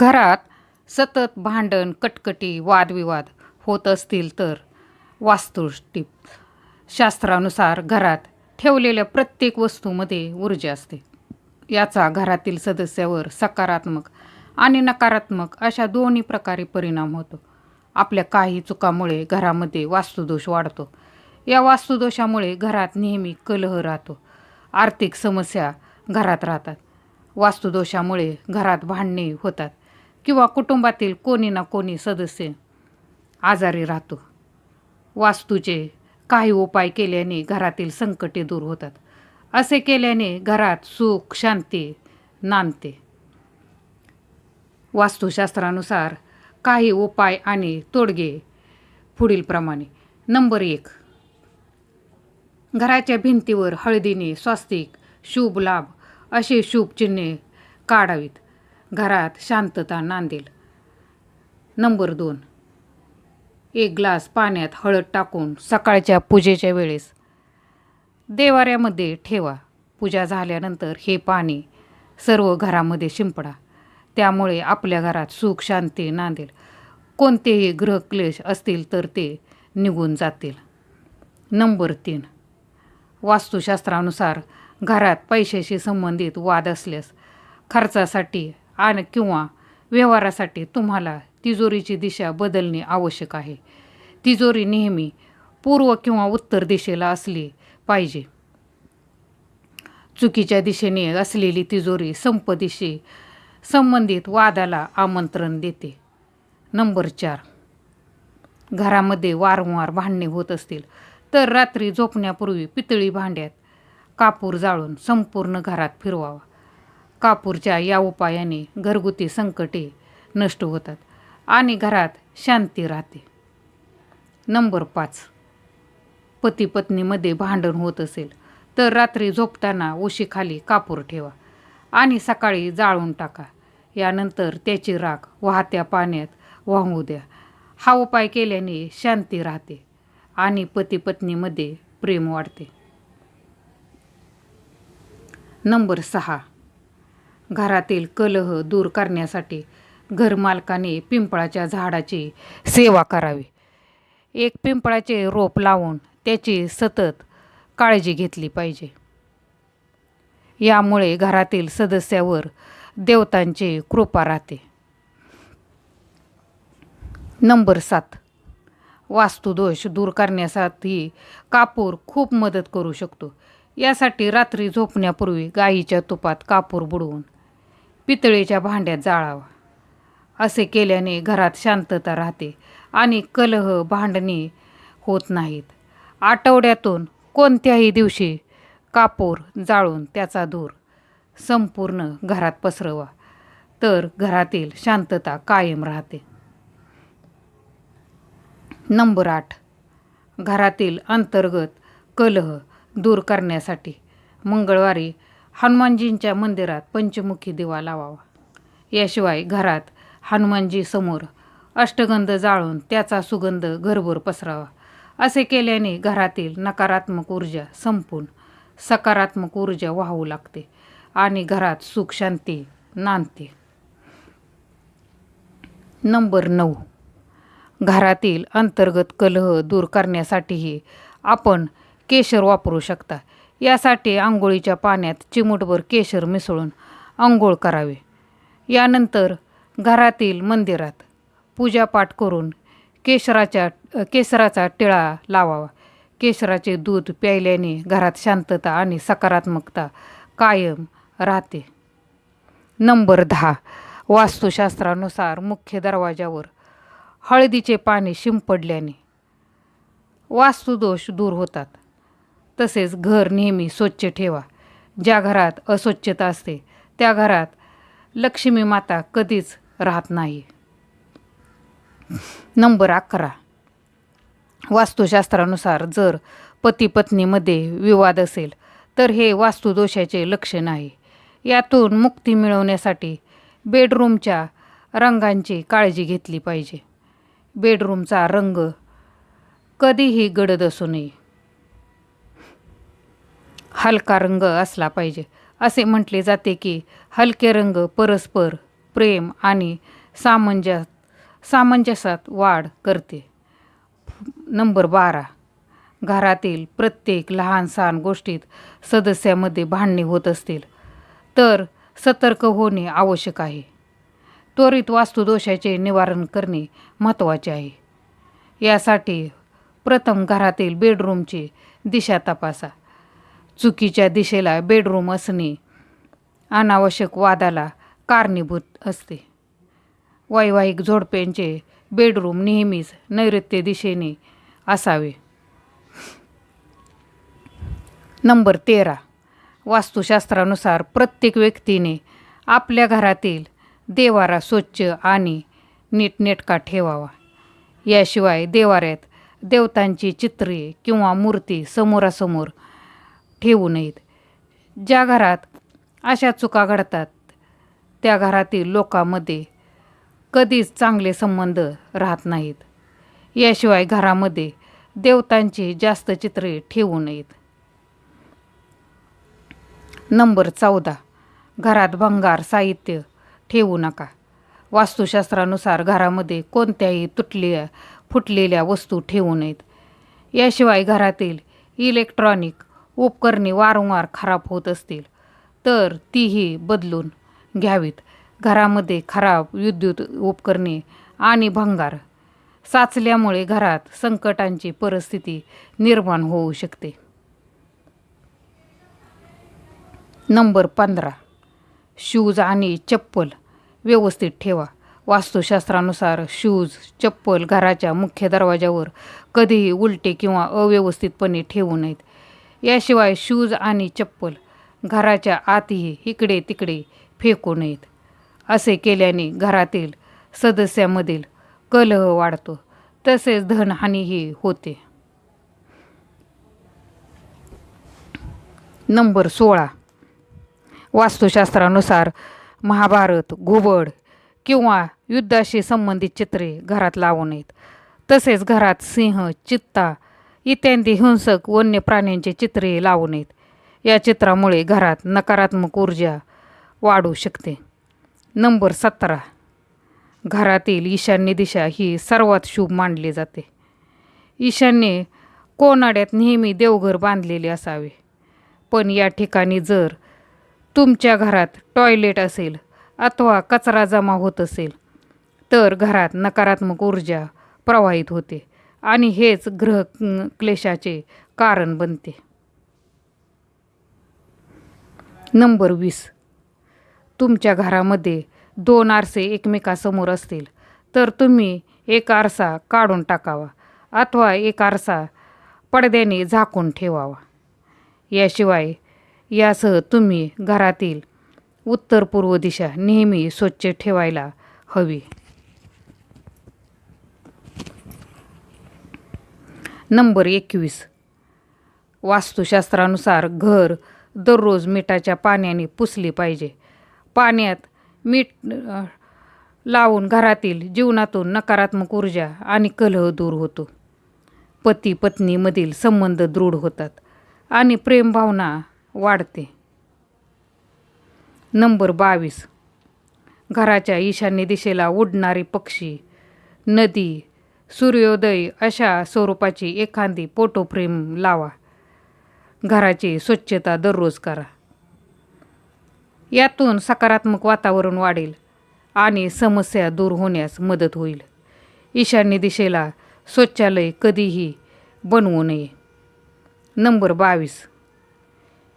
घरात सतत भांडण कटकटी वादविवाद होत असतील तर वास्तुष्टीप. शास्त्रानुसार घरात ठेवलेल्या प्रत्येक वस्तूमध्ये ऊर्जा असते. याचा घरातील सदस्यावर सकारात्मक आणि नकारात्मक अशा दोन्ही प्रकारे परिणाम होतो. आपल्या काही चुकामुळे घरामध्ये वास्तुदोष वाढतो. या वास्तुदोषामुळे घरात नेहमी कलह राहतो. आर्थिक समस्या घरात राहतात. वास्तुदोषामुळे घरात भांडणे होतात. किंवा कुटुंबातील कोणी ना कोणी सदस्य आजारी राहतो. वास्तूचे काही उपाय केल्याने घरातील संकटे दूर होतात. असे केल्याने घरात सुख शांती नांदते. वास्तुशास्त्रानुसार काही उपाय आणि तोडगे पुढीलप्रमाणे नंबर एक. घराच्या भिंतीवर हळदीने स्वस्तिक शुभ लाभ असे शुभ चिन्हे काढावीत. घरात शांतता नांदेल. नंबर दोन. एक ग्लास पाण्यात हळद टाकून सकाळच्या पूजेच्या वेळेस देवाऱ्यामध्ये ठेवा. पूजा झाल्यानंतर हे पाणी सर्व घरामध्ये शिंपडा. त्यामुळे आपल्या घरात सुख शांती नांदेल. कोणतेही ग्रहक्लेश असतील तर ते निघून जातील. नंबर तीन. वास्तुशास्त्रानुसार घरात पैशाशी संबंधित वाद असल्यास खर्चासाठी आणि किंवा व्यवहारासाठी तुम्हाला तिजोरीची दिशा बदलणे आवश्यक आहे. तिजोरी नेहमी पूर्व किंवा उत्तर दिशेला असली पाहिजे. चुकीच्या दिशेने असलेली तिजोरी संपत्तीशी संबंधित वादाला आमंत्रण देते. नंबर चार. घरामध्ये वारंवार भांडणे होत असतील तर रात्री झोपण्यापूर्वी पितळी भांड्यात कापूर जाळून संपूर्ण घरात फिरवावा. कापूरच्या या उपायाने घरगुती संकटे नष्ट होतात आणि घरात शांती राहते. नंबर पाच. पती पत्नीमध्ये भांडण होत असेल तर रात्री झोपताना उशीखाली कापूर ठेवा आणि सकाळी जाळून टाका. यानंतर त्याची राख वाहत्या पाण्यात वाहू द्या. हा उपाय केल्याने शांती राहते आणि पती पत्नीमध्ये प्रेम वाढते. नंबर सहा. घरातील कलह दूर करण्यासाठी घरमालकाने पिंपळाच्या झाडाची सेवा करावी. एक पिंपळाचे रोप लावून त्याची सतत काळजी घेतली पाहिजे. यामुळे घरातील सदस्यावर देवतांची कृपा राहते. नंबर सात. वास्तुदोष दूर करण्यासाठी कापूर खूप मदत करू शकतो. यासाठी रात्री झोपण्यापूर्वी गाईच्या तुपात कापूर बुडवून पितळेच्या भांड्यात जाळावा. असे केल्याने घरात शांतता राहते आणि कलह भांडणे होत नाहीत. आठवड्यातून कोणत्याही दिवशी कापूर जाळून त्याचा धूर संपूर्ण घरात पसरवा तर घरातील शांतता कायम राहते. नंबर आठ. घरातील अंतर्गत कलह दूर करण्यासाठी मंगळवारी हनुमानजींच्या मंदिरात पंचमुखी दिवा लावावा. याशिवाय घरात हनुमानजी समोर अष्टगंध जाळून त्याचा सुगंध घरभर पसरावा. असे केल्याने घरातील नकारात्मक ऊर्जा संपून सकारात्मक ऊर्जा वाहू लागते आणि घरात सुख शांती नांदते. नंबर नऊ. घरातील अंतर्गत कलह दूर करण्यासाठीही आपण केशर वापरू शकता. यासाठी आंघोळीच्या पाण्यात चिमूटभर केशर मिसळून आंघोळ करावे. यानंतर घरातील मंदिरात पूजापाठ करून केशराच्या केसराचा टिळा लावावा. केशराचे दूध प्यायल्याने घरात शांतता आणि सकारात्मकता कायम राहते. नंबर दहा. वास्तुशास्त्रानुसार मुख्य दरवाजावर हळदीचे पाणी शिंपडल्याने वास्तुदोष दूर होतात. तसेच घर नेहमी स्वच्छ ठेवा. ज्या घरात अस्वच्छता असते त्या घरात लक्ष्मी माता कधीच राहत नाही. नंबर अकरा. वास्तुशास्त्रानुसार जर पती पत्नीमध्ये विवाद असेल तर हे वास्तुदोषाचे लक्षण आहे. यातून मुक्ती मिळवण्यासाठी बेडरूमच्या रंगांची काळजी घेतली पाहिजे. बेडरूमचा रंग कधीही गडद असू नये. हलका रंग असला पाहिजे. असे म्हटले जाते की हलके रंग परस्पर प्रेम आणि सामंजस सामंजस्यात वाढ करते. नंबर बारा. घरातील प्रत्येक लहान सहान गोष्टीत सदस्यामध्ये भांडणे होत असतील तर सतर्क होणे आवश्यक आहे. त्वरित वास्तुदोषाचे निवारण करणे महत्त्वाचे आहे. यासाठी प्रथम घरातील बेडरूमची दिशा तपासा. चुकीच्या दिशेला बेडरूम असणे. अनावश्यक वादाला कारणीभूत असते. वैवाहिक झोडप्यांचे बेडरूम नेहमीच नैऋत्य दिशेने असावे. नंबर तेरा. वास्तुशास्त्रानुसार प्रत्येक व्यक्तीने आपल्या घरातील देवारा स्वच्छ आणि नीटनेटका ठेवावा. याशिवाय देवाऱ्यात देवतांची चित्रे किंवा मूर्ती समोरासमोर ठेवू नयेत. ज्या घरात अशा चुका घडतात त्या घरातील लोकांमध्ये कधीच चांगले संबंध राहत नाहीत. याशिवाय घरामध्ये देवतांची जास्त चित्रे ठेवू नयेत. नंबर चौदा. घरात भंगार साहित्य ठेवू नका. वास्तुशास्त्रानुसार घरामध्ये कोणत्याही तुटलेल्या फुटलेल्या वस्तू ठेवू नयेत. याशिवाय घरातील इलेक्ट्रॉनिक उपकरणे वारंवार खराब होत असतील तर तीही बदलून घ्यावीत. घरामध्ये खराब विद्युत उपकरणे आणि भंगार साचल्यामुळे घरात संकटांची परिस्थिती निर्माण होऊ शकते. नंबर पंधरा. शूज आणि चप्पल व्यवस्थित ठेवा. वास्तुशास्त्रानुसार शूज चप्पल घराच्या मुख्य दरवाजावर कधीही उलटे किंवा अव्यवस्थितपणे ठेवू नयेत. याशिवाय शूज आणि चप्पल घराच्या आतही इकडे तिकडे फेकू नयेत. असे केल्याने घरातील सदस्यामधील कलह वाढतो. तसेच धनहानीही होते. नंबर सोळा. वास्तुशास्त्रानुसार महाभारत घुबड किंवा युद्धाशी संबंधित चित्रे घरात लावू नयेत. तसेच घरात सिंह चित्ता इत्यादी हिंसक वन्य प्राण्यांचे चित्रे लावू नयेत. या चित्रामुळे घरात नकारात्मक ऊर्जा वाढू शकते. नंबर सतरा. घरातील ईशान्य दिशा ही सर्वात शुभ मानली जाते. ईशान्य कोनाड्यात नेहमी देवघर बांधलेले असावे. पण या ठिकाणी जर तुमच्या घरात टॉयलेट असेल अथवा कचरा जमा होत असेल तर घरात नकारात्मक ऊर्जा प्रवाहित होते. आणि हेच ग्रह क्लेशाचे कारण बनते. नंबर वीस. तुमच्या घरामध्ये दोन आरसे एकमेकासमोर असतील तर तुम्ही एक आरसा काढून टाकावा अथवा एक आरसा पडद्याने झाकून ठेवावा. याशिवाय यासह तुम्ही घरातील उत्तर पूर्व दिशा नेहमी स्वच्छ ठेवायला हवी. नंबर एकवीस. वास्तुशास्त्रानुसार घर दररोज मिठाच्या पाण्याने पुसले पाहिजे. पाण्यात मीठ लावून घरातील जीवनातून नकारात्मक ऊर्जा आणि कलह दूर होतो. पती पत्नीमधील संबंध दृढ होतात आणि प्रेमभावना वाढते. नंबर बावीस. घराच्या ईशान्य दिशेला उडणारे पक्षी नदी सूर्योदय अशा स्वरूपाची एखादी फोटो फ्रेम लावा. घराची स्वच्छता दररोज करा. यातून सकारात्मक वातावरण वाढेल आणि समस्या दूर होण्यास मदत होईल. ईशान्य दिशेला शौचालय कधीही बनवू नये. नंबर बावीस.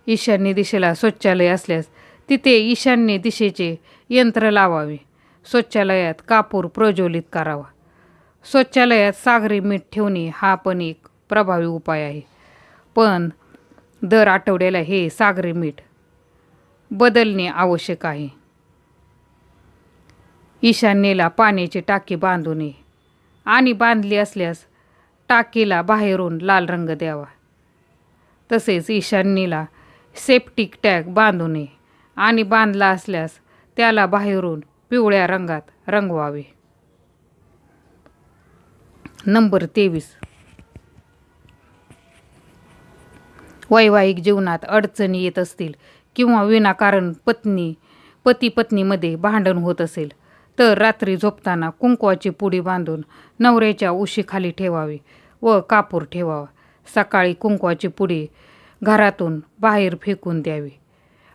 ईशान्य दिशेला शौचालय असल्यास तिथे ईशान्य दिशेचे यंत्र लावावे. शौचालयात कापूर प्रज्वलित करावा. शौचालयात सागरी मीठ ठेवणे हा पण एक प्रभावी उपाय आहे. पण दर आठवड्याला हे सागरी मीठ बदलणे आवश्यक आहे. ईशान्येला पाण्याची टाकी बांधू नये आणि बांधली असल्यास टाकीला बाहेरून लाल रंग द्यावा. तसेच ईशान्येला सेप्टिक टॅग बांधू नये आणि बांधला असल्यास त्याला बाहेरून पिवळ्या रंगात रंगवावे. नंबर तेवीस. वैवाहिक जीवनात अडचणी येत असतील किंवा विनाकारण पत्नी पती पत्नीमध्ये भांडण होत असेल तर रात्री झोपताना कुंकवाची पुडी बांधून नवऱ्याच्या उशीखाली ठेवावी व कापूर ठेवावा. सकाळी कुंकवाची पुडी घरातून बाहेर फेकून द्यावी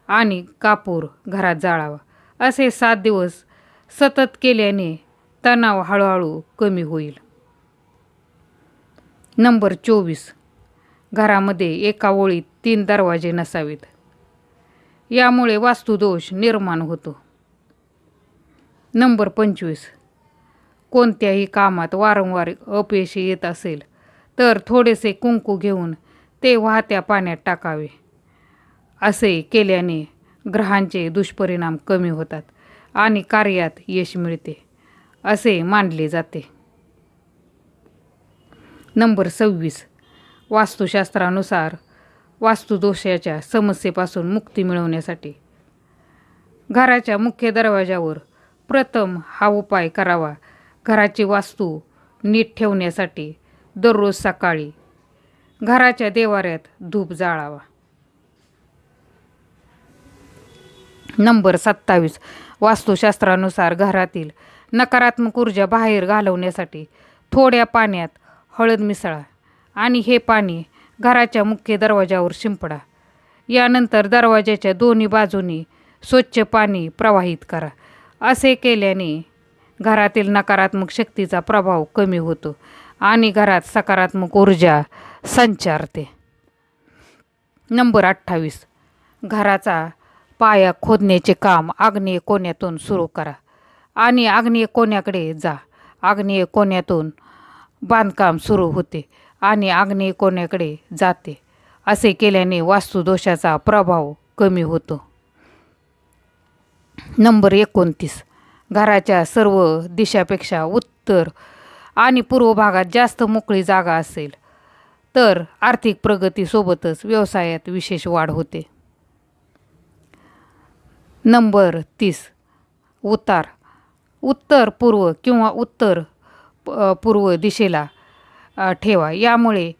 आणि कापूर घरात जाळावा. असे सात दिवस सतत केल्याने तणाव हळूहळू कमी होईल. नंबर चोवीस. घरामध्ये एका ओळीत तीन दरवाजे नसावेत. यामुळे वास्तुदोष निर्माण होतो. नंबर पंचवीस. कोणत्याही कामात वारंवार अपयशी येत असेल तर थोडेसे कुंकू घेऊन ते वाहत्या पाण्यात टाकावे. असे केल्याने ग्रहांचे दुष्परिणाम कमी होतात आणि कार्यात यश मिळते असे मानले जाते. नंबर सव्वीस. वास्तुशास्त्रानुसार वास्तुदोषाच्या समस्येपासून मुक्ती मिळवण्यासाठी घराच्या मुख्य दरवाजावर प्रथम हा उपाय करावा. घराची वास्तू नीट ठेवण्यासाठी दररोज सकाळी घराच्या देवाऱ्यात धूप जाळावा. नंबर सत्तावीस. वास्तुशास्त्रानुसार घरातील नकारात्मक ऊर्जा बाहेर घालवण्यासाठी थोड्या पाण्यात हळद मिसळा आणि हे पाणी घराच्या मुख्य दरवाजावर शिंपडा. यानंतर दरवाजाच्या दोन्ही बाजूनी स्वच्छ पाणी प्रवाहित करा. असे केल्याने घरातील नकारात्मक शक्तीचा प्रभाव कमी होतो आणि घरात सकारात्मक ऊर्जा संचारते. नंबर अठ्ठावीस. घराचा पाया खोदण्याचे काम आग्नेय कोण्यातून सुरू करा आणि आग्नेय कोण्याकडे जा. आग्नेय कोण्यातून बांधकाम सुरू होते आणि आग्नेय कोण्याकडे जाते. असे केल्याने वास्तुदोषाचा प्रभाव कमी होतो. नंबर एकोणतीस. घराच्या सर्व दिशापेक्षा उत्तर आणि पूर्व भागात जास्त मोकळी जागा असेल तर आर्थिक प्रगतीसोबतच व्यवसायात विशेष वाढ होते. नंबर तीस. उतार. उत्तर पूर्व किंवा उत्तर पूर्व दिशेला ठेवा. यामुळे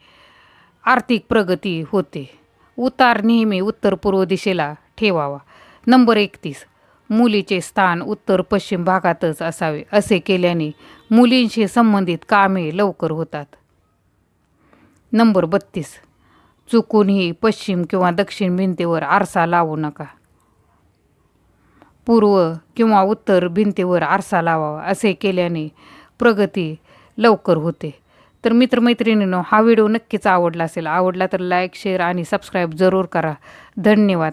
आर्थिक प्रगती होते. उतार नेहमी उत्तर पूर्व दिशेला ठेवावा. नंबर एकतीस. मुलीचे स्थान उत्तर पश्चिम भागातच असावे असे केल्याने मुलींशी संबंधित कामे लवकर होतात. नंबर बत्तीस. चुकूनही पश्चिम किंवा दक्षिण भिंतीवर आरसा लावू नका. पूर्व किंवा उत्तर भिंतीवर आरसा लावावा असे केल्याने प्रगती लवकर होते. तर मित्रमैत्रिणींनो हा व्हिडिओ नक्कीच आवडला असेल. आवडला तर लाईक शेअर आणि सबस्क्राईब जरूर करा. धन्यवाद.